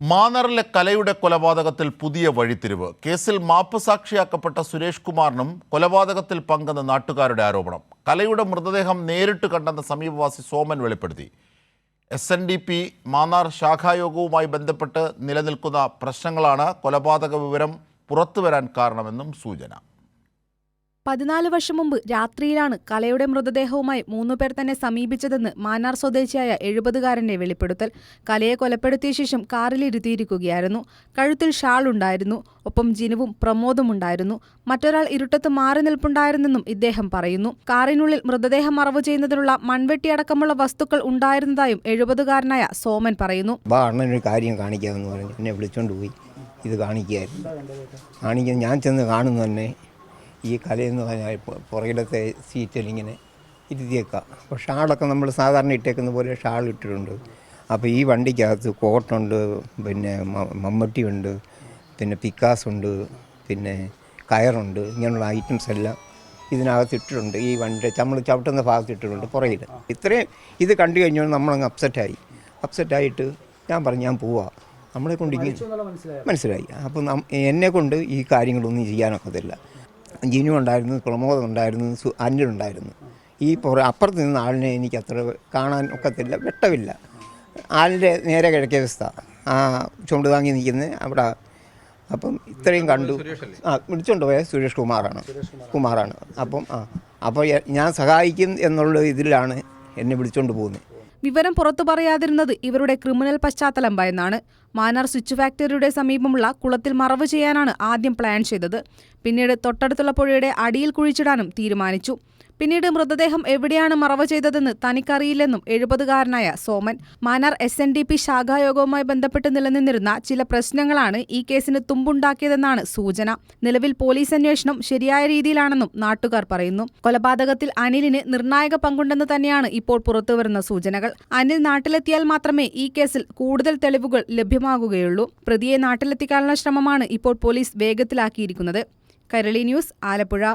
മാന്നറിലെ കലയുടെ കൊലപാതകത്തിൽ പുതിയ വഴിത്തിരിവ്. കേസിൽ മാപ്പ് സാക്ഷിയാക്കപ്പെട്ട സുരേഷ് കുമാറിനും കൊലപാതകത്തിൽ പങ്കെന്ന നാട്ടുകാരുടെ ആരോപണം. കലയുടെ മൃതദേഹം നേരിട്ട് കണ്ടെന്ന സമീപവാസി സോമൻ വെളിപ്പെടുത്തി. S N D P Mannar ശാഖായോഗവുമായി ബന്ധപ്പെട്ട് നിലനിൽക്കുന്ന പ്രശ്നങ്ങളാണ് കൊലപാതക വിവരം പുറത്തുവരാൻ കാരണമെന്നും സൂചന. പതിനാല് വർഷം മുമ്പ് രാത്രിയിലാണ് കലയുടെ മൃതദേഹവുമായി മൂന്നുപേർ തന്നെ സമീപിച്ചതെന്ന് മാന്നാർ സ്വദേശിയായ എഴുപതുകാരന്റെ വെളിപ്പെടുത്തൽ. കലയെ കൊലപ്പെടുത്തിയ ശേഷം കാറിലിരുത്തിയിരിക്കുകയായിരുന്നു കഴുത്തിൽ ഷാൾ ഉണ്ടായിരുന്നു. ഒപ്പം ജിനുവും പ്രമോദും ഉണ്ടായിരുന്നു. മറ്റൊരാൾ ഇരുട്ടത്ത് മാറി നിൽപ്പുണ്ടായിരുന്നെന്നും ഇദ്ദേഹം പറയുന്നു. കാറിനുള്ളിൽ മൃതദേഹം മറവ് ചെയ്യുന്നതിനുള്ള മൺവെട്ടി മൺവെട്ടിയടക്കമുള്ള വസ്തുക്കൾ ഉണ്ടായിരുന്നതായും എഴുപതുകാരനായ സോമൻ പറയുന്നു. കാര്യം കാണിക്കാമെന്ന് പറഞ്ഞു. എന്നെ വിളിച്ചോണ്ട് പോയി. ഇത് കാണിക്കുകയായിരുന്നു കാണിക്കാൻ ഞാൻ ചെന്ന് കാണുന്നു തന്നെ ഈ കലയെന്ന് പറഞ്ഞാൽ പുറകിലത്തെ സീറ്റിൽ ഇങ്ങനെ ഇരുത്തിയേക്കാം. അപ്പോൾ ഷാളൊക്കെ നമ്മൾ സാധാരണ ഇട്ടേക്കുന്ന പോലെ ഷാൾ ഇട്ടിട്ടുണ്ട്. അപ്പോൾ ഈ വണ്ടിക്കകത്ത് കോട്ടുണ്ട് പിന്നെ മമ്മട്ടിയുണ്ട് പിന്നെ പിക്കാസ് ഉണ്ട് പിന്നെ കയറുണ്ട് ഇങ്ങനെയുള്ള ഐറ്റംസ് എല്ലാം ഇതിനകത്ത് ഇട്ടിട്ടുണ്ട്. ഈ വണ്ടി നമ്മൾ ചവിട്ടുന്ന ഭാഗത്ത് ഇട്ടിട്ടുണ്ട് പുറകിൽ. ഇത്രയും ഇത് കണ്ടു കഴിഞ്ഞാൽ നമ്മളങ്ങ് അപ്സെറ്റായി അപ്സെറ്റായിട്ട് ഞാൻ പറഞ്ഞു ഞാൻ പോവാം. നമ്മളെ കൊണ്ട് ഇങ്ങനെ മനസ്സിലായി. അപ്പം നം- എന്നെ കൊണ്ട് ഈ കാര്യങ്ങളൊന്നും ചെയ്യാനൊക്കത്തില്ല. ജിനു ഉണ്ടായിരുന്നു പ്രമോദം ഉണ്ടായിരുന്നു സു അനിലുണ്ടായിരുന്നു. ഈ പുറ അപ്പുറത്ത് നിന്ന് ആളിനെ എനിക്ക് അത്ര കാണാൻ ഒക്കത്തില്ല വെട്ടമില്ല. ആളിന്റെ നേരെ കിഴക്കേ വ്യവസ്ഥ ആ ചുണ്ട് താങ്ങി നിൽക്കുന്ന അവിടെ. അപ്പം ഇത്രയും കണ്ടു. ആ വിളിച്ചുകൊണ്ട് പോയ സുരേഷ് കുമാറാണ്. കുമാറാണ്. അപ്പം ആ അപ്പോൾ ഞാൻ സഹായിക്കും എന്നുള്ള ഇതിലാണ് എന്നെ വിളിച്ചുകൊണ്ട് പോകുന്നത് വിവരം പുറത്തു പറയാതിരുന്നത് ഇവരുടെ ക്രിമിനൽ പശ്ചാത്തലം ഭയന്നാണ് മാനാർ സ്വിച്ച് ഫാക്ടറിയുടെ സമീപമുള്ള കുളത്തിൽ മറവ് ചെയ്യാനാണ് ആദ്യം പ്ലാൻ ചെയ്തത്. പിന്നീട് തൊട്ടടുത്തുള്ള പുഴയുടെ അടിയിൽ കുഴിച്ചിടാനും തീരുമാനിച്ചു. പിന്നീട് മൃതദേഹം എവിടെയാണ് മറവ് ചെയ്തതെന്ന് തനിക്കറിയില്ലെന്നും എഴുപതുകാരനായ Soman Mannar S N D P ശാഖായോഗവുമായി ബന്ധപ്പെട്ട് നിലനിന്നിരുന്ന ചില പ്രശ്നങ്ങളാണ് ഈ കേസിന് തുമ്പുണ്ടാക്കിയതെന്നാണ് സൂചന. നിലവിൽ പോലീസ് അന്വേഷണം ശരിയായ രീതിയിലാണെന്നും നാട്ടുകാർ പറയുന്നു. കൊലപാതകത്തിൽ അനിലിന് നിർണായക പങ്കുണ്ടെന്ന് തന്നെയാണ് ഇപ്പോൾ പുറത്തുവരുന്ന സൂചനകൾ. അനിൽ നാട്ടിലെത്തിയാൽ മാത്രമേ ഈ കേസിൽ കൂടുതൽ തെളിവുകൾ ലഭ്യമാകുകയുള്ളൂ. പ്രതിയെ നാട്ടിലെത്തിക്കാനുള്ള ശ്രമമാണ് ഇപ്പോൾ പോലീസ് വേഗത്തിലാക്കിയിരിക്കുന്നത്. കരളി ന്യൂസ് ആലപ്പുഴ.